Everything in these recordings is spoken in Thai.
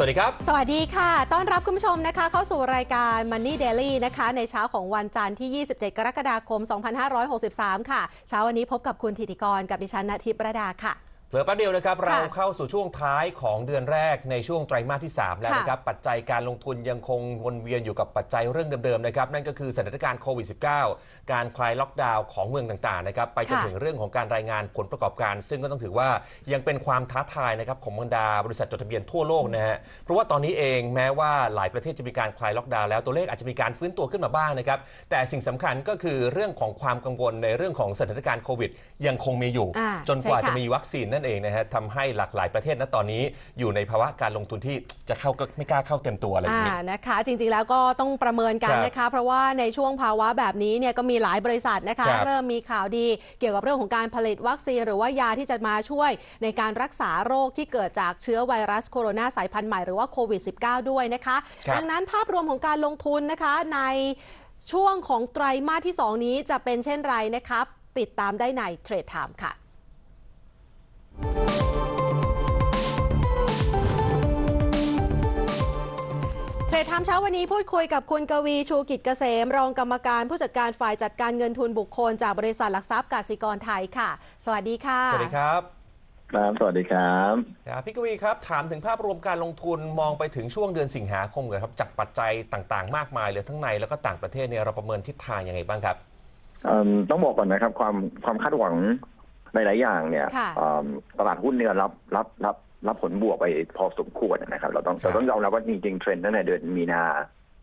สวัสดีครับ สวัสดีค่ะ ต้อนรับคุณผู้ชมนะคะ เข้าสู่รายการ Money Daily นะคะ ในเช้าของวันจันทร์ที่ 27 กรกฎาคม 2563 ค่ะ เช้าวันนี้พบกับคุณธิติกรกับดิฉันณทิพย์ระดาค่ะ เผลอแป๊บเดียวนะครับค่ะเราเข้าสู่ช่วงท้ายของเดือนแรกในช่วงไตรมาสที่ 3 แล้วค่ะนะครับ ปัจจัยการลงทุนยังคงวนเวียนอยู่กับปัจจัยเรื่องเดิมๆนะครับ นั่นก็คือสถานการณ์โควิด -19 การคลายล็อกดาวน์ของเมืองต่างๆนะครับไปจนค่ะถึงเรื่องของการรายงานผลประกอบการ ซึ่งก็ต้องถือว่ายังเป็นความท้าทายนะครับของบรรดาบริษัทจดทะเบียนทั่วโลกนะฮะเพราะว่าตอนนี้เองแม้ว่าหลายประเทศจะมีการคลายล็อกดาวน์แล้วตัวเลขอาจจะมีการฟื้นตัวขึ้นมาบ้างนะครับแต่สิ่งสำคัญก็คือเรื่องของความกังวลในเรื่องของสถานการณ์โควิด ยังคงมีอยู่อ่าจนกว่าใช่ค่ะจะมีมีวัคซีนนั่นเองนะฮะทำให้หลากหลายประเทศณตอนนี้อยู่ในภาวะการลงทุนที่จะเข้าก็ไม่กล้าเข้าเต็มตัวอะไรอย่างอ่านี้นะคะ จริงๆแล้วก็ต้องประเมินกันครับนะคะ เพราะว่าในช่วงภาวะแบบนี้เนี่ยก็มีหลายบริษัทนะคะครับเริ่มมีข่าวดีเกี่ยวกับเรื่องของการผลิตวัคซีน หรือว่ายาที่จะมาช่วยในการรักษาโรคที่เกิดจากเชื้อไวรัสโคโรนาสายพันธุ์ใหม่หรือว่าโควิด -19 ด้วยนะคะครับดังนั้นภาพรวมของการลงทุนนะคะในช่วงของไตรมาสที่ 2 นี้จะเป็นเช่นไรนะครับ ติดตามได้ในเทรดไทม์ค่ะ รดไทม์เช้าวันนี้พูดคุยกับคุณกวีชูกิจเกษม รองกรรมการผู้จัดการฝ่ายจัดการเงินทุนบุคคล จากบริษัทหลักทรัพย์กสิกรไทยค่ะ สวัสดีค่ะ สวัสดีครับ ครับ สวัสดีครับครับพี่กวีครับ ถามถึงภาพรวมการลงทุนมองไปถึงช่วงเดือนสิงหาคมกันครับจากปัจจัยต่างๆ มากมายเลยทั้งในแล้วก็ต่างประเทศเนี่ยเราประเมินทิศทางยังไงบ้างครับเอิ่มต้องบอกก่อนนะครับความความคาดหวังหลายๆอย่างเนี่ยค่ะเอิ่มตลาดหุ้นเนี่ยรับรับรับ รับผลบวกไปพอสมควรนะครับ เราต้องครับเราต้องยอมรับว่าจริงๆเทรนด์ตั้งแต่เดือนมีนา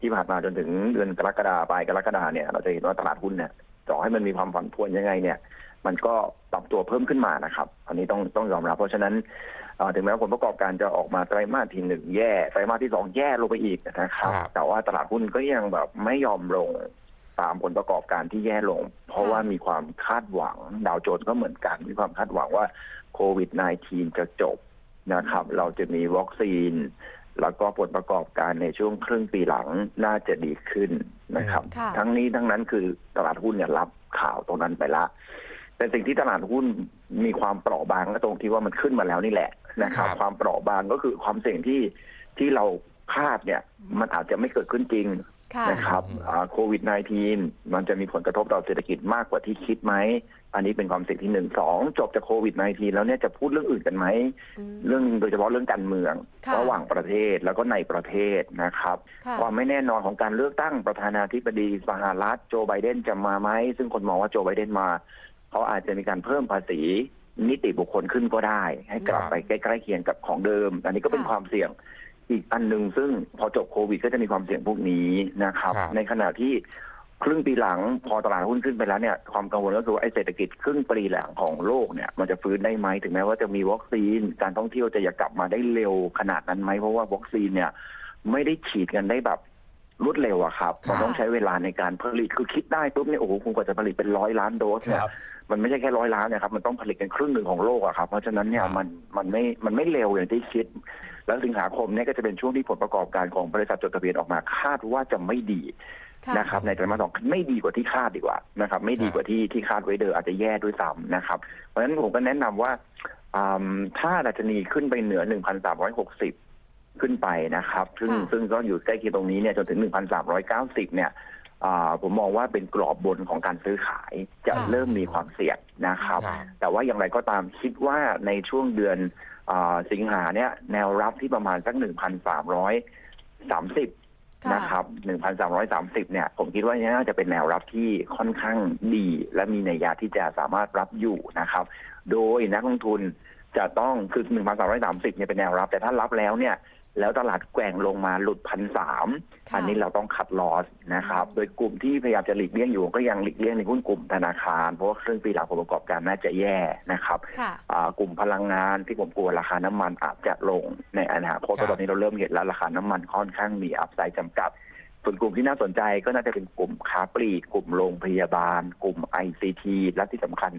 ที่ผ่านมาจนถึงเดือนกรกฎาปลายกรกฎาเนี่ยเราจะเห็นว่าตลาดหุ้นเนี่ยต่อให้มันมีความผันผวนยังไงเนี่ย มันก็ปรับตัวเพิ่มขึ้นมานะครับ อันนี้ต้องต้องยอมรับ เพราะฉะนั้นเอ่อถึงแม้ว่าผลประกอบการจะออกมาไตรมาสที่หนึ่งแย่ไตรมาสที่สองแย่ลงไปอีกนะครับครับแต่ว่าตลาดหุ้นก็ยังแบบไม่ยอมลงตามผลประกอบการที่แย่ลง เพราะค่ะว่ามีความคาดหวังดาวโจนส์ก็เหมือนกัน มีความคาดหวังว่าโควิด -19 จะจบ นะครับ เราจะมีวัคซีน แล้วก็ผลประกอบการในช่วงครึ่งปีหลังน่าจะดีขึ้นนะครับ ค่ะทั้งนี้ทั้งนั้นคือตลาดหุ้นเนี่ยรับข่าวตรงนั้นไปละ แต่สิ่งที่ตลาดหุ้นมีความเปราะบางก็ตรงที่ว่ามันขึ้นมาแล้วนี่แหละนะครับ ครับ ความเปราะบางก็คือความเสี่ยงที่ที่เราคาดเนี่ย มันอาจจะไม่เกิดขึ้นจริง ค่ะนะครับโควิด -19 มันจะมีผลกระทบต่อเศรษฐกิจมากกว่าที่คิดไหม อันนี้เป็นความเสี่ยงที่หนึ่งสองจบจากโควิด -19 แล้วเนี่ยจะพูดเรื่องอื่นกันไหมอืมเรื่องโดยเฉพาะเรื่องการเมือง ค่ะระหว่างประเทศแล้วก็ในประเทศนะครับ ค่ะ ความไม่แน่นอนของการเลือกตั้งประธานาธิบดีสหรัฐโจไบเดนจะมาไหม ซึ่งคนมองว่าโจไบเดนมา เขาอาจจะมีการเพิ่มภาษีนิติบุคคลขึ้นก็ได้ ให้กลับครับ ไปใกล้ๆเคียงกับของเดิม อันนี้ก็เป็นค่ะ ความเสี่ยง อีกอันหนึ่งซึ่งพอจบโควิดก็จะมีความเสี่ยงพวกนี้นะครับ ครับ ในขณะที่ครึ่งปีหลังพอตลาดหุ้นขึ้นไปแล้วเนี่ยความกังวลก็คือว่าไอ้เศรษฐกิจครึ่งปีหลังของโลกเนี่ยมันจะฟื้นได้ไหมถึงแม้ว่าจะมีวัคซีนการท่องเที่ยวจะอยากกลับมาได้เร็วขนาดนั้นไหมเพราะว่าวัคซีนเนี่ย ไม่ได้ฉีดกันได้แบบรวดเร็วอะครับครับ มันต้องใช้เวลาในการผลิตคือคิดได้ปุ๊บเนี่ยโอ้โหคุณกว่าจะผลิตเป็นร้อยล้านโดสเนี่ยครับ มันไม่ใช่แค่ร้อยล้านนะครับ มันต้องผลิตกันครึ่งหนึ่งของโลกอะครับ เพราะฉะนั้นเนี่คยรับ มันมันไม่ มันไม่เร็วอย่างที่คิด แล้วสิงหาคมเนี่ยก็จะเป็นช่วงที่ผลประกอบการของบริษัทจดทะเบียนออกมาคาดว่าจะไม่ดีค่ะนะครับในไตรมาสสองไม่ดีกว่าที่คาดดีกว่านะครับ ไม่ดีกว่าที่ที่คาดไว้เดิมอาจจะแย่ด้วยซ้ำนะครับ เพราะฉะนั้นผมก็แนะนำว่าอืมถ้าดัชนีขึ้นไปเหนือ 1,360 ขึ้นไปนะครับ ซึ่งค่ะซึ่งก็อยู่ใกล้เคียงตรงนี้เนี่ยจนถึง 1,390 เนี่ยอ่าผมมองว่าเป็นกรอบบนของการซื้อขายจะค่ะเริ่มมีความเสี่ยงนะครับครับ แต่ว่าอย่างไรก็ตามคิดว่าในช่วงเดือนอา สิงหาเนี่ยแนวรับที่ประมาณสัก1,330ค่ะนะครับ1,330เนี่ย ผมคิดว่าน่าจะเป็นแนวรับที่ค่อนข้างดี และมีนัยยะที่จะสามารถรับอยู่นะครับ โดยนักลงทุนจะต้องคือ1,330เนี่ยเป็นแนวรับ แต่ถ้ารับแล้วเนี่ย แล้วตลาดแกว่งลงมาหลุดพันสามค่ะอันนี้เราต้องคัดลอสนะครับ โดยกลุ่มที่พยายามจะหลีกเลี่ยงอยู่ก็ยังหลีกเลี่ยงในหุ้นกลุ่มธนาคาร เพราะว่าครึ่งปีหลังผลประกอบการน่าจะแย่นะครับค่ะอ่ากลุ่มพลังงานที่ผมกลัวราคาน้ำมันอาจจะลงในอนาคตครับเพราะตอนนี้เราเริ่มเห็นแล้วราคาน้ำมันค่อนข้างมีอัพไซด์จำกัดส่วนกลุ่มที่น่าสนใจก็น่าจะเป็นกลุ่มค้าปลีก กลุ่มโรงพยาบาล กลุ่ม ICT และที่สำคัญ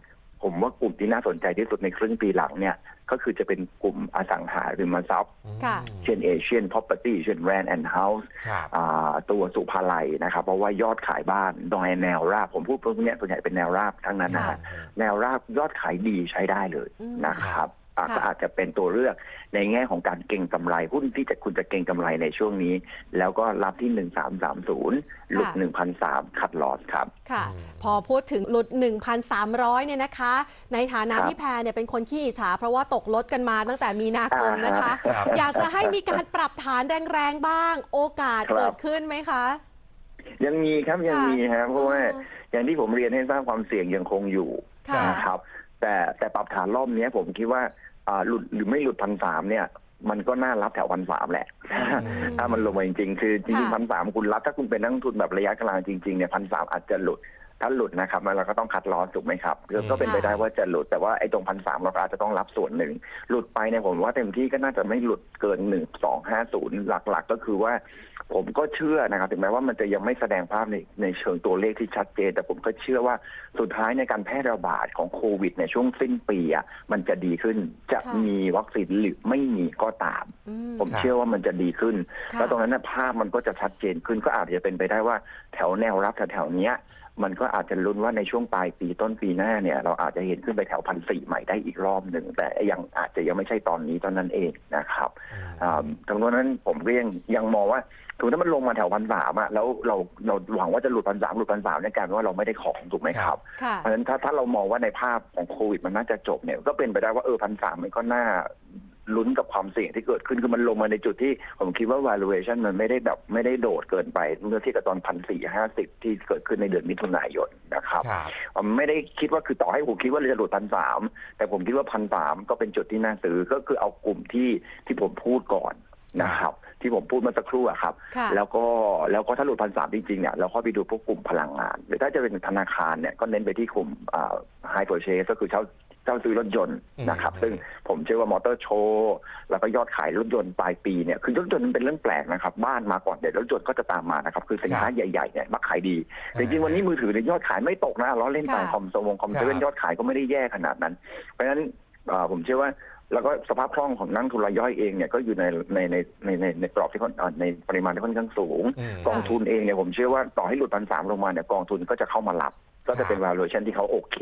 ผมว่ากลุ่มที่น่าสนใจที่สุดในครึ่งปีหลังเนี่ย ก็คือจะเป็นกลุ่มอสังหาริมทรัพย์ค่ะ เช่นเอเชียน property เช่น Rand and House ครับอ่าตัวสุภาลัยนะครับ เพราะว่ายอดขายบ้านโดยแนวราบ ผมพูดพวกเนี้ยส่วนใหญ่เป็นแนวราบทั้งนั้นนะค่ะฮะแนวราบยอดขายดีใช้ได้เลยอืมนะครับอะค่ะ ก็อาจจะเป็นตัวเลือกในแง่ของการเก็งกำไรหุ้นที่จะคุณจะเก็งกำไรในช่วงนี้ แล้วก็รับที่หนึ่งสามสามศูนย์หลุดหนึ่งพันสามคัดลอสครับค่ะอืมพอพูดถึงหลุด 1,300 เนี่ยนะคะ ในฐานะครับพี่แพรเนี่ยเป็นคนขี้อิจฉาเพราะว่าตกรถกันมาตั้งแต่มีนาคมนะคะครับอยากจะให้มีการปรับฐานแรงๆบ้าง โอกาสครับเกิดขึ้นไหมคะ ยังมีครับยังค่ะมีครับเพราะว่าอ๋ออย่างที่ผมเรียนให้ทราบความเสี่ยงยังคงอยู่ค่ะนะครับ แต่แต่ปรับฐานรอบเนี้ยผมคิดว่าอ่าหลุดหรือไม่หลุดพันสามเนี่ย มันก็น่ารับแถวพันสามแหละ ถ้ามันลงมาจริงๆ คือจริงค่ะๆพันสามคุณรับถ้าคุณเป็นนักลงทุนแบบระยะกลางจริงๆเนี่ยพันสามอาจจะหลุด ถ้าหลุดนะครับมันเราก็ต้องคัดลอสถูกไหมครับก็ก็เป็นไปได้ว่าจะหลุดแต่ว่าไอ้ตรงพันสามเราก็อาจจะต้องรับส่วนหนึ่ง หลุดไปเนี่ยผมว่าเต็มที่ก็น่าจะไม่หลุดเกินหนึ่งสองห้าศูนย์หลักๆ ก็คือว่า ผมก็เชื่อนะครับ ถึงแม้ว่ามันจะยังไม่แสดงภาพในในเชิงตัวเลขที่ชัดเจน แต่ผมก็เชื่อว่าสุดท้ายในการแพร่ระบาดของโควิดในช่วงสิ้นปีอะมันจะดีขึ้นจะค่ะมีวัคซีนหรือไม่มีก็ตามอืมผมครับเชื่อว่ามันจะดีขึ้นค่ะแล้วตรงนั้นนะภาพมันก็จะชัดเจนขึ้นก็อาจจะเป็นไปได้ว่าแถวแนวรับแถวๆเนี้ย มันก็อาจจะลุ้นว่าในช่วงปลายปีต้นปีหน้าเนี่ย เราอาจจะเห็นขึ้นไปแถวพันสี่ใหม่ได้อีกรอบหนึ่ง แต่ยังอาจจะยังไม่ใช่ตอนนี้ตอนนั้นเองนะครับอ่าตรงนั้นผมก็ยังยังมองว่าถือถ้ามันลงมาแถวพันสามอะแล้วเราเราหวังว่าจะหลุดพันสามหลุดพันสามเนี่ยกลายเป็นว่าเราไม่ได้ของถูกไหมครับค่ะเพราะฉะนั้นถ้าถ้าเรามองว่าในภาพของโควิดมันน่าจะจบเนี่ยก็เป็นไปได้ว่าเออพันสามมันก็น่า ลุ้นกับความเสี่ยงที่เกิดขึ้นคือมันลงมาในจุดที่ผมคิดว่า valuation มันไม่ได้แบบไม่ได้โดดเกินไปเมื่อเทียบกับตอนพันสี่ห้าสิบที่เกิดขึ้นในเดือนมิถุนายนนะครับครับผมไม่ได้คิดว่าคือต่อให้ผมคิดว่าเราจะหลุดพันสามแต่ผมคิดว่าพันสามก็เป็นจุดที่น่าซื้อก็คือเอากลุ่มที่ที่ผมพูดก่อนนะครับที่ผมพูดเมื่อสักครู่อะครับค่ะแล้วก็แล้วก็ถ้าหลุดพันสามจริงๆเนี่ยเราค่อยไปดูพวกกลุ่มพลังงาน หรือถ้าจะเป็นธนาคารเนี่ยก็เน้นไปที่กลุ่มไฮเปอร์เชสก็คือเช่า เช่าซื้อรถยนต์นะครับอืมซึ่งผมเชื่อว่ามอเตอร์โชว์แล้วก็ยอดขายรถยนต์ปลายปีเนี่ยคือรถยนต์มันเป็นเรื่องแปลกนะครับ บ้านมาก่อนเดี๋ยวรถยนต์ก็จะตามมานะครับ คือสินค้าใหญ่ๆเนี่ยมักขายดีแต่จริงๆวันนี้มือถือเนี่ยยอดขายไม่ตกนะล้อเล่นไปค่ะคอมสวงคอมเซเว่นครับยอดขายก็ไม่ได้แย่ขนาดนั้น เพราะฉะนั้นเอ่อผมเชื่อว่าแล้วก็สภาพคล่องของนักทุนรายย่อยเองเนี่ยก็อยู่ในในในในในในกรอบที่ค่อนอ่าในปริมาณที่ค่อนข้างสูงอืมกองทุนเองเนี่ยผมเชื่อว่าต่อให้หลุดพันสามลงมาเนี่ยกองทุนก็จะเข้ามารับ ก็จะเป็น valuation ที่เขาโอเค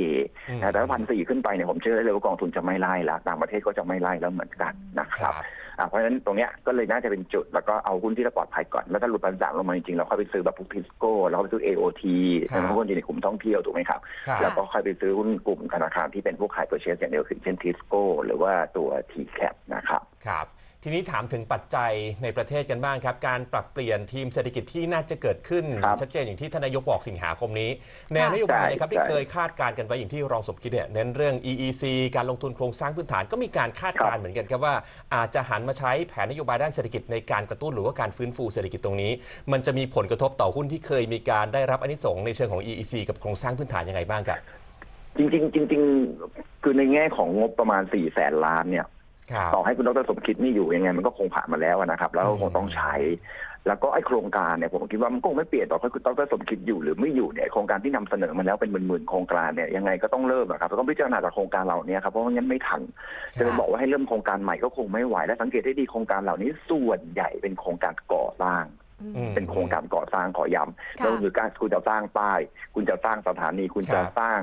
อืมนะแต่ถ้าพันสี่ขึ้นไปเนี่ยผมเชื่อได้เลยว่ากองทุนจะไม่ไล่แล้วต่างประเทศก็จะไม่ไล่แล้วเหมือนกันนะคครัรับบอ่าเพราะฉะนั้นตรงเนี้ยก็เลยน่าจะเป็นจุด แล้วก็เอาหุ้นที่เราปลอดภัยก่อน แล้วถ้าหลุดพันสามลงมาจริงๆ เราค่อยไปซื้อแบบพวกทิสโก้แล้วก็ไปซื้อ AOT ครับแล้วก็หุ้นอยู่ในกลุ่มท่องเที่ยวถูกไหมครับครับ แล้วก็ค่อยไปซื้อหุ้นกลุ่มธนาคารที่เป็นพวกขายเปอร์เชสอย่างเดียวคือเช่นทิสโก้หรือว่าตัว t c a p นะครับครับ ทีนี้ถามถึงปัจจัยในประเทศกันบ้างครับ การปรับเปลี่ยนทีมเศรษฐกิจที่น่าจะเกิดขึ้น ครับชัดเจนอย่างที่ทานนายกบอกสิงหาคมนี้ แนวค่ะนโยบายนะครับใช่ ที่ใช่เคยคาดการณ์กันไว้อย่างที่รองสมคิดเนี่ยเน้นเรื่อง EEC การลงทุนโครงสร้างพื้นฐานก็มีการคาดการณ์เหมือนกันครับว่า อาจจะหันมาใช้แผนนโยบายด้านเศรษฐกิจในการกระตุ้นหรือว่าการฟื้นฟูเศรษฐกิจตรงนี้ มันจะมีผลกระทบต่อหุ้นที่เคยมีการได้รับอานิสงส์ในเชิงของ EEC กับโครงสร้างพื้นฐานยังไงบ้างครับ จริงๆจริง ๆ คือในแง่ของงบประมาณสี่แสนล้านเนี่ยครับ ต่อให้คุณดรสมคิดไม่อยู่ยังไงมันก็คงผ่านมาแล้วนะครับ แล้วก็คงต้องใช้ แล้วก็ไอ้โครงการเนี่ยผมคิดว่ามันก็คงไม่เปลี่ยนต่อให้คุณดรสมคิดอยู่หรือไม่อยู่เนี่ยโครงการที่นำเสนอมาแล้วเป็นหมื่นๆโครงการเนี่ยยังไงก็ต้องเริ่มอะครับต้องพิจารณาจากโครงการเหล่านี้ครับเพราะว่างั้นไม่ทันจะไปบอกว่าให้เริ่มโครงการใหม่ก็คงไม่ไหวและสังเกตได้ดีโครงการเหล่านี้ส่วนใหญ่เป็นโครงการก่อสร้างอืมเป็นโครงการก่อสร้างขอย้ำค่ะแล้วคือการคุณจะสร้างป้าย คุณจะสร้างสถานี คุณจะครับสร้าง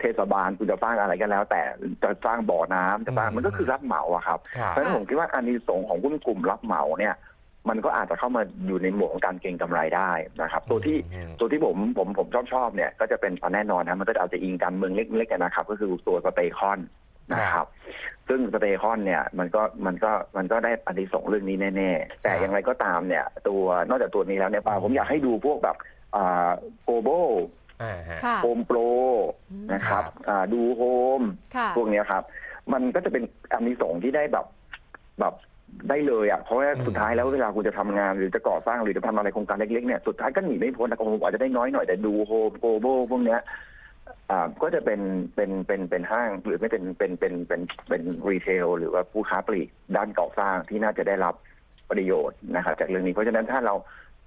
เทศบาลคุณจะสร้างอะไรก็แล้ว แต่จะสร้างบ่อน้ำจะสร้างอืมมันก็คือรับเหมาอะครับครับเพราะฉะนั้นผมคิดว่าอานิสงส์ของหุ้นกลุ่มรับเหมาเนี่ย มันก็อาจจะเข้ามาอยู่ในหมวดของการเก็งกำไรได้นะครับ ตัวที่อืม ตัวที่ผมผมผมชอบชอบเนี่ยก็จะเป็นแน่นอนนะมันก็จะเอาจะอิงการเมืองเล็กๆนะครับ ก็คือตัวสเตคอนนะครับ ซึ่งสเตคอนเนี่ยมันก็มันก็มันก็ได้อานิสงส์เรื่องนี้แน่ๆ แต่ครับอย่างไรก็ตามเนี่ย ตัวนอกจากตัวนี้แล้วเนี่ยปาผมอยากให้ดูพวกแบบอ่าโกโบ อ่าฮะ ค่ะ โฮมโปรอืมนะครับครับ อ่าดูโฮมค่ะ พวกเนี้ยครับ มันก็จะเป็นอานิสงส์ที่ได้แบบแบบได้เลยอะเพราะว่าอืม สุดท้ายแล้วเวลาคุณจะทำงานหรือจะก่อสร้างหรือจะทำอะไรโครงการเล็กๆเนี่ยสุดท้ายก็หนีไม่พ้นนะผมอาจจะได้น้อยหน่อยแต่ดูโฮมโกโบพวกเนี้ยอ่าก็จะเป็นเป็นเป็นเป็นห้างหรือไม่เป็นเป็นเป็นเป็นเป็นรีเทลหรือว่าผู้ค้าปลีกด้านก่อสร้างที่น่าจะได้รับประโยชน์นะครับจากเรื่องนี้เพราะฉะนั้นถ้าเรา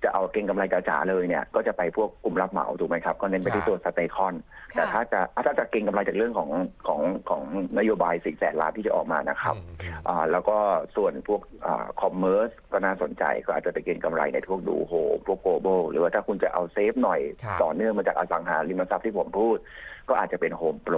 จะเอาเก็งกำไรจ๋าๆเลยเนี่ยก็จะไปพวกกลุ่มรับเหมาถูกไหมครับ ก็เน้นไปที่ตัวสเตคอน แต่ถ้าจะถ้าจะเก็งกำไรจากเรื่องของของของนโยบายสี่แสนล้านที่จะออกมานะครับอืมอืมอ่าแล้วก็ส่วนพวกคอมเมอร์สก็น่าสนใจก็อาจจะไปเก็งกำไรในพวกดูโฮพวกโกลบอลหรือว่าถ้าคุณจะเอาเซฟหน่อยครับต่อเนื่องมาจากอสังหาริมทรัพย์ที่ผมพูด ก็อาจจะเป็นโฮมโปร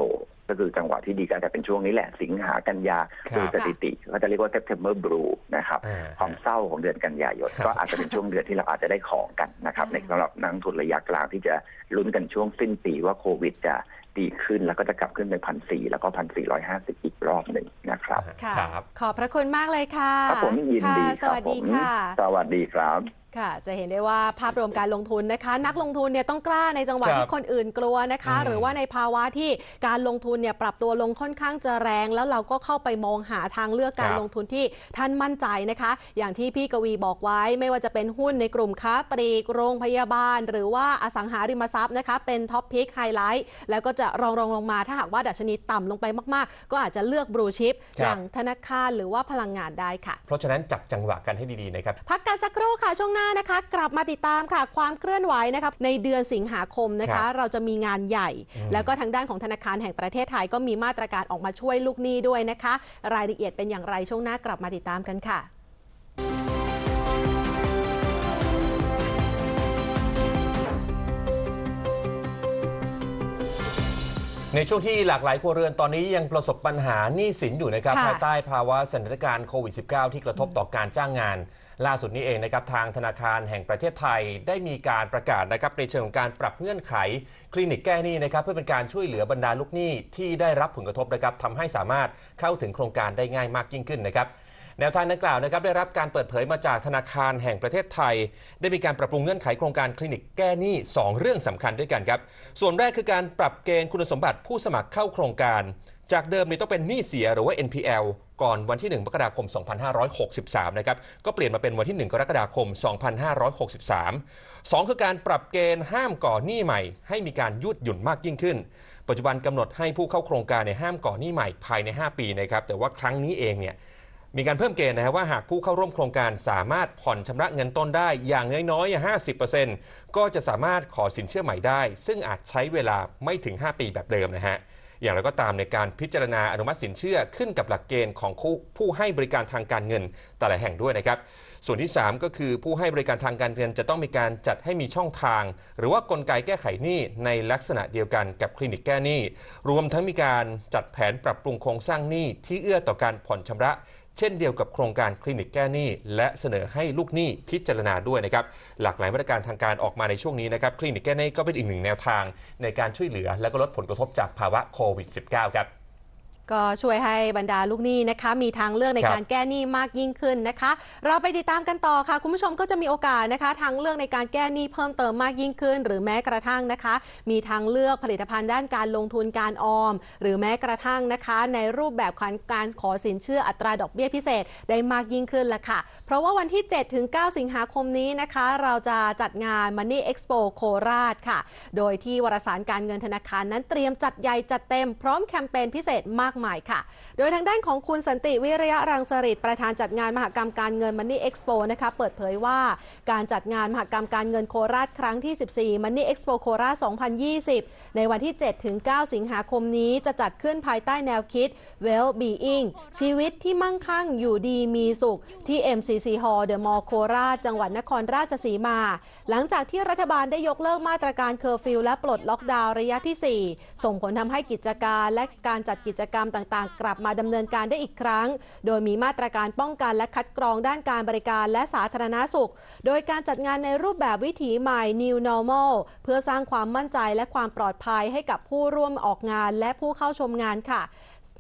ก็คือจังหวะที่ดีก็อาจจะเป็นช่วงนี้แหละสิงหากันยาครับโดยสถิติก็จะเรียกว่า September Blue นะครับอ่าความเศร้าของเดือนกันยายนครับก็อาจจะเป็นช่วงเดือนที่เราอาจจะได้ของกันนะครับในสำหรับนักลงทุนระยะกลางที่จะลุ้นกันช่วงสิ้นปีว่าโควิดจะดีขึ้นแล้วก็จะกลับขึ้นไปพันสี่แล้วก็พันสี่ร้อยห้าสิบอีกรอบหนึ่งนะครับค่ะครับ ขอบพระคุณมากเลยค่ะ ครับผมยินดีค่ะคสรับวัสผดีมค่ะสวัสดีครับ ค่ะ จะเห็นได้ว่าภาพรวมการลงทุนนะคะ นักลงทุนเนี่ยต้องกล้าในจังหวะครับที่คนอื่นกลัวนะคะ อืมหรือว่าในภาวะที่การลงทุนเนี่ยปรับตัวลงค่อนข้างจะแรง แล้วเราก็เข้าไปมองหาทางเลือกการครับลงทุนที่ท่านมั่นใจนะคะ อย่างที่พี่กวีบอกไว้ไม่ว่าจะเป็นหุ้นในกลุ่มค้าปลีกโรงพยาบาล หรือว่าอสังหาริมทรัพย์นะคะ เป็นท็อปพิกไฮไลท์แล้วก็จะรองรองลงมาถ้าหากว่าดัชนีต่ำลงไปมากๆ ก็อาจจะเลือกบลูชิพครับ อย่างธนาคารหรือว่าพลังงานได้ค่ะ เพราะฉะนั้นจับจังหวะกันให้ดีๆนะครับ พักกันสักครู่ค่ะช่วงหน้านะคะ กลับมาติดตามค่ะ ความเคลื่อนไหวนะคะในเดือนสิงหาคมนะครัคะบเราจะมีงานใหญ่อืมแล้วก็ทางด้านของธนาคารแห่งประเทศไทยก็มีมาตรการออกมาช่วยลูกหนี้ด้วยนะคะ รายละเอียดเป็นอย่างไรช่วงหน้ากลับมาติดตามกันค่ะในช่วงที่หลากหลายครัวเรือนตอนนี้ยังประสบปัญหาหนี้สินอยู่นะครับค่ะภายใต้ภาวะสถานการณ์โควิด -19 ที่กระทบต่อการจ้างงาน ล่าสุดนี้เองนะครับทางธนาคารแห่งประเทศไทยได้มีการประกาศนะครับในเชิงของการปรับเงื่อนไข คลินิกแก้หนี้นะครับเพื่อเป็นการช่วยเหลือบรรดาลูกหนี้ที่ได้รับผลกระทบนะครับทำให้สามารถเข้าถึงโครงการได้ง่ายมากยิ่งขึ้นนะครับแนวทางดังกล่าวนะครับได้รับการเปิดเผยมาจากธนาคารแห่งประเทศไทย ได้มีการปรับปรุงเงื่อนไขโครงการคลินิกแก้หนี้ 2 เรื่องสำคัญด้วยกันครับ ส่วนแรกคือการปรับเกณฑ์คุณสมบัติผู้สมัครเข้าโครงการ จากเดิมนี่ต้องเป็นหนี้เสียหรือว่า NPL ก่อนวันที่ 1 มกราคม 2563 นะครับ ก็เปลี่ยนมาเป็นวันที่ 1 กรกฎาคม 2563 2 คือการปรับเกณฑ์ห้ามก่อหนี้ใหม่ ให้มีการยืดหยุ่นมากยิ่งขึ้น ปัจจุบันกำหนดให้ผู้เข้าโครงการเนี่ยห้ามก่อหนี้ใหม่ภายใน 5 ปีนะครับ แต่ว่าครั้งนี้เองเนี่ยมีการเพิ่มเกณฑ์นะครับว่าหากผู้เข้าร่วมโครงการสามารถผ่อนชำระเงินต้นได้อย่างน้อยๆ 50%ก็จะสามารถขอสินเชื่อใหม่ได้ ซึ่งอาจใช้เวลาไม่ถึง 5 ปีแบบเดิมนะฮะ อย่างไรก็ตามในการพิจารณาอนุมัติสินเชื่อขึ้นกับหลักเกณฑ์ของผู้ให้บริการทางการเงินแต่ละแห่งด้วยนะครับ ส่วนที่ 3 ก็คือผู้ให้บริการทางการเงินจะต้องมีการจัดให้มีช่องทาง หรือว่ากลไกแก้ไขหนี้ในลักษณะเดียวกันกับคลินิกแก้หนี้ รวมทั้งมีการจัดแผนปรับปรุงโครงสร้างหนี้ที่เอื้อต่อการผ่อนชำระ เช่นเดียวกับโครงการคลินิกแก้หนี้ และเสนอให้ลูกหนี้พิจารณาด้วยนะครับหลากหลายมาตรการทางการออกมาในช่วงนี้นะครับคลินิกแก้หนี้ก็เป็นอีกหนึ่งแนวทางในการช่วยเหลือและก็ลดผลกระทบจากภาวะโควิด -19 ครับ ก็ช่วยให้บรรดาลูกหนี้นะคะ มีทางเลือกในครับการแก้หนี้มากยิ่งขึ้นนะคะ เราไปติดตามกันต่อค่ะ คุณผู้ชมก็จะมีโอกาสนะคะ ทางเลือกในการแก้หนี้เพิ่มเติมมากยิ่งขึ้น หรือแม้กระทั่งนะคะ มีทางเลือกผลิตภัณฑ์ด้านการลงทุนการออม หรือแม้กระทั่งนะคะ ในรูปแบบของการขอสินเชื่ออัตราดอกเบี้ยพิเศษได้มากยิ่งขึ้นละค่ะ เพราะว่าวันที่ 7 ถึง 9 สิงหาคมนี้นะคะ เราจะจัดงาน Money Expo โคราชค่ะ โดยที่วารสารการเงินธนาคารนั้นเตรียมจัดใหญ่จัดเต็มพร้อมแคมเปญพิเศษมากมายค่ะ โดยทางด้านของคุณสันติวิริยะรังสฤษดิ์ประธานจัดงานมหกรรมการเงิน Money Expo นะคะเปิดเผยว่าการจัดงานมหกรรมการเงินโคราชครั้งที่ 14 Money Expo โคราช 2020 ในวันที่7ถึง9สิงหาคมนี้จะจัดขึ้นภายใต้แนวคิด Well Being ชีวิตที่มั่งคั่งอยู่ดีมีสุข ที่ MCC Hall The Mall โคราช จังหวัดนครราชสีมา หลังจากที่รัฐบาลได้ยกเลิกมาตรการเคอร์ฟิวและปลดล็อกดาวน์ระยะที่ 4 ส่งผลทำให้กิจการและการจัดกิจกรรมต่างๆ กลับมาดำเนินการได้อีกครั้ง โดยมีมาตรการป้องกันและคัดกรองด้านการบริการและสาธารณาสุข โดยการจัดงานในรูปแบบวิถีใหม่ New Normal เพื่อสร้างความมั่นใจและความปลอดภัยให้กับผู้ร่วมออกงานและผู้เข้าชมงานค่ะ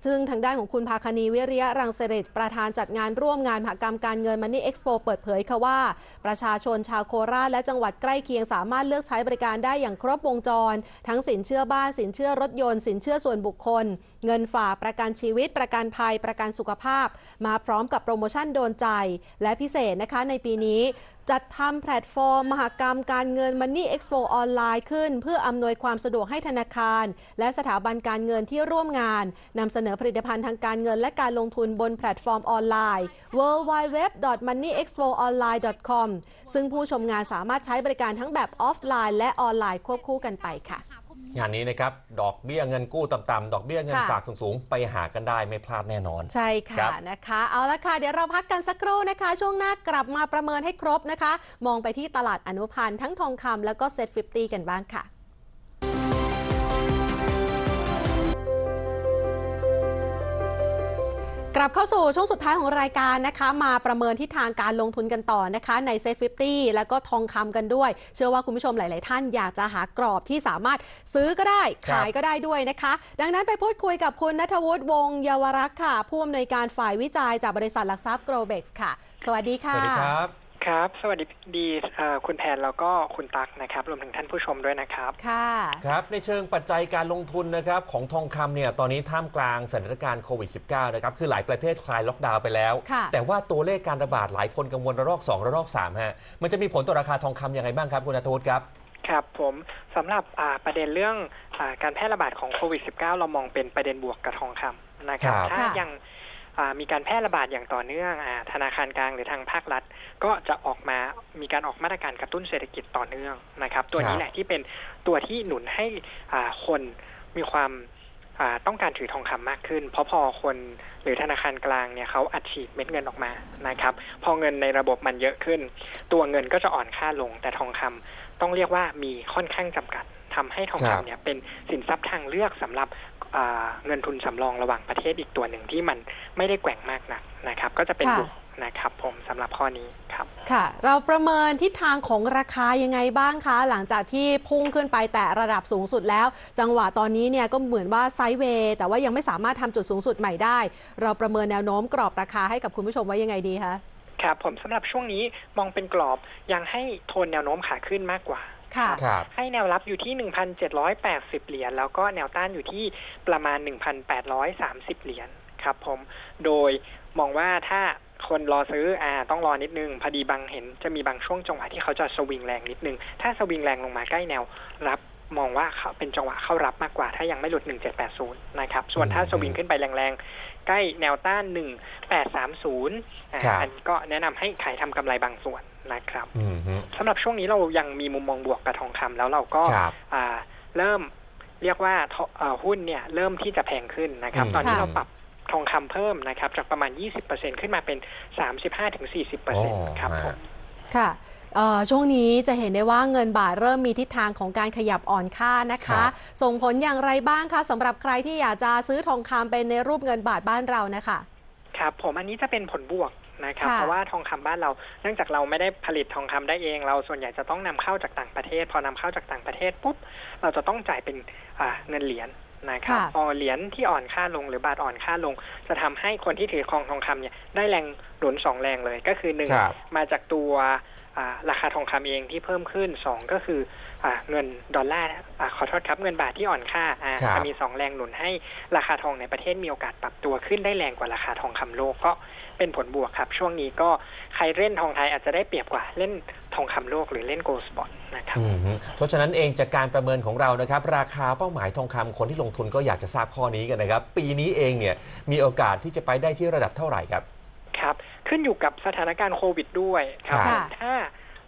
ซึ่งทางด้านของคุณภาคณีวิริยะรังเสฤษดิ์ประธานจัดงานร่วมงานมหกรรมการเงินมันนี่เอ็กซ์โปเปิดเผยค่ะว่า ประชาชนชาวโคราชและจังหวัดใกล้เคียงสามารถเลือกใช้บริการได้อย่างครบวงจร ทั้งสินเชื่อบ้าน สินเชื่อรถยนต์ สินเชื่อส่วนบุคคล เงินฝากประกันชีวิต ประกันภัย ประกันสุขภาพ มาพร้อมกับโปรโมชั่นโดนใจ และพิเศษนะคะในปีนี้จัดทำแพลตฟอร์ม มหกรรมการเงิน Money Expo ออนไลน์ขึ้น เพื่ออำนวยความสะดวกให้ธนาคาร และสถาบันการเงินที่ร่วมงานนำเสนอผลิตภัณฑ์ทางการเงินและการลงทุนบนแพลตฟอร์มออนไลน์ www.moneyexpoonline.com ซึ่งผู้ชมงานสามารถใช้บริการทั้งแบบออฟไลน์และออนไลน์ควบคู่กันไปค่ะงานนี้นะครับ ดอกเบี้ยเงินกู้ต่ำๆดอกเบี้ยเงินค่ะฝากสูง ๆ ไปหากันได้ไม่พลาดแน่นอน ใช่ครัค่ะบนะคะ เอาละค่ะ เดี๋ยวเราพักกันสักครู่นะคะ ช่วงหน้ากลับมาประเมินให้ครบนะคะ มองไปที่ตลาดอนุพันธ์ทั้งทองคำแล้วก็เซ็ต50กันบ้างค่ะ กลับเข้าสู่ช่วงสุดท้ายของรายการนะคะ มาประเมินทิศทางการลงทุนกันต่อนะคะในเซฟ50แล้วก็ทองคำกันด้วย เชื่อว่าคุณผู้ชมหลาย ๆ ท่านอยากจะหากรอบที่สามารถซื้อก็ได้ครับขายก็ได้ด้วยนะคะ ดังนั้นไปพูดคุยกับคุณนัทวุฒิวงศ์เยาวรักษ์ค่ะ ผู้อำนวยการฝ่ายวิจัยจากบริษัทหลักทรัพย์ Grobex ค่ะ สวัสดีสค่ะวัสดีครับ ครับ สวัสดีดีเอ่อคุณแพนแล้วก็คุณตั๊กนะครับ รวมถึงท่านผู้ชมด้วยนะครับ ค่ะ ครับ ในเชิงปัจจัยการลงทุนนะครับของทองคำเนี่ยตอนนี้ท่ามกลางสถานการณ์โควิด -19 นะครับ คือหลายประเทศคลายล็อกดาวน์ไปแล้วค่ะแต่ว่าตัวเลขการระบาดหลายคนกังวลระลอก 2 ระลอก 3 ฮะ มันจะมีผลต่อราคาทองคำยังไงบ้างครับ คุณนัทวุฒิครับครับผมสำหรับอ่าประเด็นเรื่องอาการแพร่ระบาดของโควิด -19 เรามองเป็นประเด็นบวกกับทองคำนะครับครับถ้าค่ะยังอ่า มีการแพร่ระบาดอย่างต่อเนื่องอาธนาคารกลางหรือทางภาครัฐ ก็จะออกมามีการออกมาตรการกระตุ้นเศรษฐกิจต่อเนื่องนะครับ ตัวนี้แหละที่เป็นตัวที่หนุนให้อ่าคนมีความอ่าต้องการถือทองคำมากขึ้น เพราะพอคนหรือธนาคารกลางเนี่ยเขาอัดฉีดเม็ดเงินออกมานะครับ พอเงินในระบบมันเยอะขึ้น ตัวเงินก็จะอ่อนค่าลง แต่ทองคำต้องเรียกว่ามีค่อนข้างจำกัดทำให้ทองครับคำเนี่ยเป็นสินทรัพย์ทางเลือกสำหรับอ่า เงินทุนสำรองระหว่างประเทศอีกตัวหนึ่งที่มันไม่ได้แกว่งมากนักนะครับ ก็จะเป็นค่ะบวกนะครับผมสำหรับข้อนี้ครับ ค่ะ เราประเมินทิศทางของราคายังไงบ้างคะ หลังจากที่พุ่งขึ้นไปแต่ระดับสูงสุดแล้ว จังหวะตอนนี้เนี่ยก็เหมือนว่าไซด์เวย์แต่ว่ายังไม่สามารถทำจุดสูงสุดใหม่ได้ เราประเมินแนวโน้มกรอบราคาให้กับคุณผู้ชมไว้ยังไงดีคะครับผมสำหรับช่วงนี้มองเป็นกรอบยังให้โทนแนวโน้มขาขึ้นมากกว่า ค่ะครับให้แนวรับอยู่ที่ 1,780 เหรียญแล้วก็แนวต้านอยู่ที่ประมาณ 1,830 เหรียญครับผม โดยมองว่าถ้าคนรอซื้ออ่าต้องรอนิดนึง พอดีบางเห็นจะมีบางช่วงจังหวะที่เขาจะสวิงแรงนิดนึง ถ้าสวิงแรงลงมาใกล้แนวรับมองว่าเขาเป็นจังหวะเข้ารับมากกว่า ถ้ายังไม่หลุด 1780 นะครับ ส่วนถ้าสวิงขึ้นไปแรงๆ ใกล้แนวต้าน 1830 อ่าครับอันนี้ก็แนะนำให้ขายทำกำไรบางส่วน นะครับอืมฮึสำหรับช่วงนี้เรายังมีมุมมองบวกกับทองคำแล้วเราก็ครับอ่าเริ่มเรียกว่าทเอ่อหุ้นเนี่ยเริ่มที่จะแพงขึ้นนะครับอืมตอนนี้ค่ะเราปรับทองคำเพิ่มนะครับ จากประมาณ 20%ขึ้นมาเป็น 35-40%ครับผมค่ะเอ่อช่วงนี้จะเห็นได้ว่าเงินบาทเริ่มมีทิศทางของการขยับอ่อนค่านะครัคะบส่งผลอย่างไรบ้างคะสำหรับใครที่อยากจะซื้อทองคำเป็นในรูปเงินบาทบ้านเรานะคะ ครับผมอันนี้จะเป็นผลบวก นะครับค่ะเพราะว่าทองคำบ้านเรา เนื่องจากเราไม่ได้ผลิตทองคำได้เอง เราส่วนใหญ่จะต้องนำเข้าจากต่างประเทศ พอนำเข้าจากต่างประเทศปุ๊บเราจะต้องจ่ายเป็นอ่าเงินเหรียญนะครับค่ะพอเหรียญที่อ่อนค่าลงหรือบาทอ่อนค่าลง จะทำให้คนที่ถือครองทองคำเนี่ยได้แรงหนุนสองแรงเลยก็คือหนึ่งครับมาจากตัวอ่าราคาทองคำเองที่เพิ่มขึ้นสองก็คืออาเงินดอลลาร์อาขอโทษครับเงินบาทที่อ่อนค่าอ่าครับจะมีสองแรงหนุนให้ราคาทองในประเทศมีโอกาสปรับตัวขึ้นได้แรงกว่าราคาทองคำโลกก็ เป็นผลบวกครับ ช่วงนี้ก็ใครเล่นทองไทยอาจจะได้เปรียบกว่าเล่นทองคำโลกหรือเล่นโกลด์สปอตนะครับอืมฮึเพราะฉะนั้นเองจากการประเมินของเรานะครับ ราคาเป้าหมายทองคำคนที่ลงทุนก็อยากจะทราบข้อนี้กันนะครับ ปีนี้เองเนี่ยมีโอกาสที่จะไปได้ที่ระดับเท่าไหร่ครับครับขึ้นอยู่กับสถานการณ์โควิดด้วยครับค่ะถ้า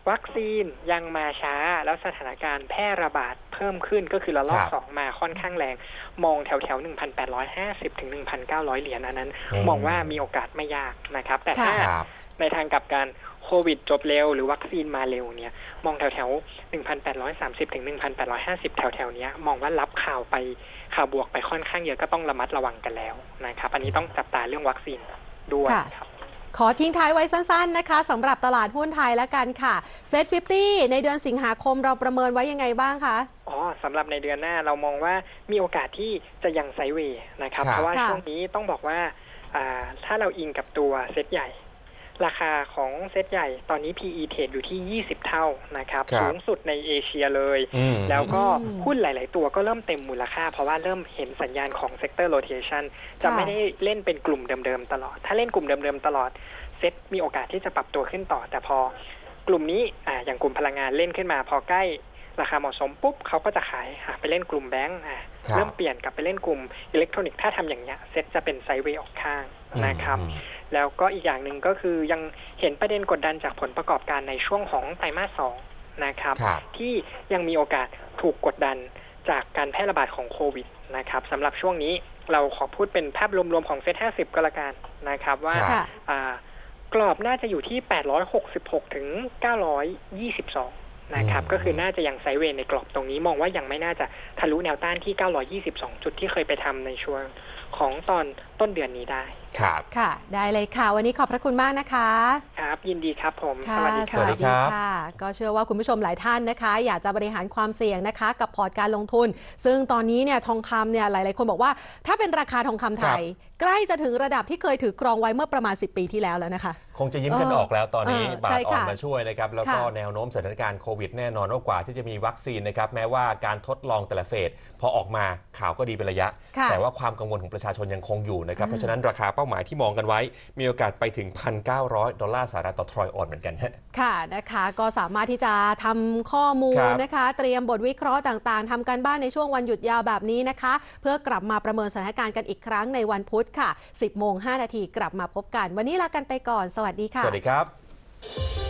วัคซีนยังมาช้าแล้วสถานการณ์แพร่ระบาด เพิ่มขึ้นก็คือระลอกครับสองมาค่อนข้างแรง มองแถวแถวหนึ่งพันแปดร้อยห้าสิบถึงหนึ่งพันเก้าร้อยเหรียญอันนั้นอืมมองว่ามีโอกาสไม่ยากนะครับ แต่ถ้าครับในทางกลับการโควิดจบเร็วหรือวัคซีนมาเร็วเนี่ย มองแถวแถวหนึ่งพันแปดร้อยสามสิบถึงหนึ่งพันแปดร้อยห้าสิบแถวแถวๆเนี้ย มองว่ารับข่าวไปข่าวบวกไปค่อนข้างเยอะก็ต้องระมัดระวังกันแล้วนะครับ อันนี้ต้องจับตาเรื่องวัคซีนด้วยค่ะครับขอทิ้งท้ายไว้สั้นๆนะคะสำหรับตลาดหุ้นไทยแล้วกันค่ะเซ็ต50ในเดือนสิงหาคมเราประเมินไว้ยังไงบ้างคะอ๋อ สำหรับในเดือนหน้าเรามองว่ามีโอกาสที่จะยังไซด์เวย์นะครับครับ เพราะว่าค่ะช่วงนี้ต้องบอกว่าอ่าถ้าเราอิงกับตัวเซตใหญ่ ราคาของเซตใหญ่ตอนนี้ PE เทรดอยู่ที่ 20 เท่านะครับครับสูงสุดในเอเชียเลยอืมแล้วก็อืมหุ้นหลาย ๆ ตัวก็เริ่มเต็มมูลค่า เพราะว่าเริ่มเห็นสัญญาณของ sector rotation จะค่ะไม่ได้เล่นเป็นกลุ่มเดิม ๆ ตลอด ถ้าเล่นกลุ่มเดิม ๆ ตลอด เซ็ตมีโอกาสที่จะปรับตัวขึ้นต่อแต่พอกลุ่มนี้อ่าอย่างกลุ่มพลังงานเล่นขึ้นมาพอใกล้ ราคาเหมาะสมปุ๊บเขาก็จะขายอะไปเล่นกลุ่มแบงก์อะครับเริ่มเปลี่ยนกลับไปเล่นกลุ่มอิเล็กทรอนิกส์ถ้าทำอย่างเงี้ยเซ็ตจะเป็นไซด์เวย์ออกข้างนะครับอืมแล้วก็อีกอย่างหนึ่งก็คือยังเห็นประเด็นกดดันจากผลประกอบการในช่วงของไตรมาสสองนะครับครับที่ยังมีโอกาสถูกกดดันจากการแพร่ระบาดของโควิดนะครับสำหรับช่วงนี้เราขอพูดเป็นภาพรวมๆของเซ็ต50ก็แล้วกันนะครับว่าครับค่ะอ่ากรอบน่าจะอยู่ที่ 866 ถึง 922 นะครับอืมก็คือน่าจะยังไซด์เวย์ในกรอบตรงนี้มองว่ายังไม่น่าจะทะลุแนวต้านที่ 922 จุดที่เคยไปทำในช่วงของตอนต้นเดือนนี้ได้ ครับ ค่ะ ได้เลยค่ะ วันนี้ขอบพระคุณมากนะคะ ครับ ยินดีครับผมค่ะสวัสดีคสวัรัสบดีครับค่ะก็เชื่อว่าคุณผู้ชมหลายท่านนะคะ อยากจะบริหารความเสี่ยงนะคะ กับพอร์ตการลงทุน ซึ่งตอนนี้เนี่ยทองคำเนี่ยหลาย ๆ คนบอกว่า ถ้าเป็นราคาทองคำไทย ใกล้จะถึงระดับที่เคยถือครองไว้เมื่อประมาณ 10 ปีที่แล้วแล้วนะคะ คงจะยิ้มกันเออออกแล้วตอนนี้เออบาใช่ทอ่อนค่ะมาช่วยนะครับ แล้วก็ค่ะแนวโน้มสถานการณ์โควิดแน่นอนว่ากว่าที่จะมีวัคซีนนะครับ แม้ว่าการทดลองแต่ละเฟสพอออกมาข่าวก็ดีเป็นระยะ ค่ะแต่ว่าความกังวลของประชาชนยังคงอยู่นะครับ เพราะฉะนั้นราคาเป้าหมายที่มองกันไว้ มีโอกาสไปถึง 1,900 ดอลลาร์สหรัฐต่อทรอยออนเหมือนกันฮะ ค่ะนะคะก็สามารถที่จะทำข้อมูลครับ นะคะ เตรียมบทวิเคราะห์ต่างๆทำการบ้านในช่วงวันหยุดยาวแบบนี้นะคะ เพื่อกลับมาประเมินสถานการณ์กันอีกครั้งในวันพุธค่ะ 10โมง5นาทีกลับมาพบกัน วันนี้ลากันไปก่อนสวัสดีค่ะ สวัสดีครับ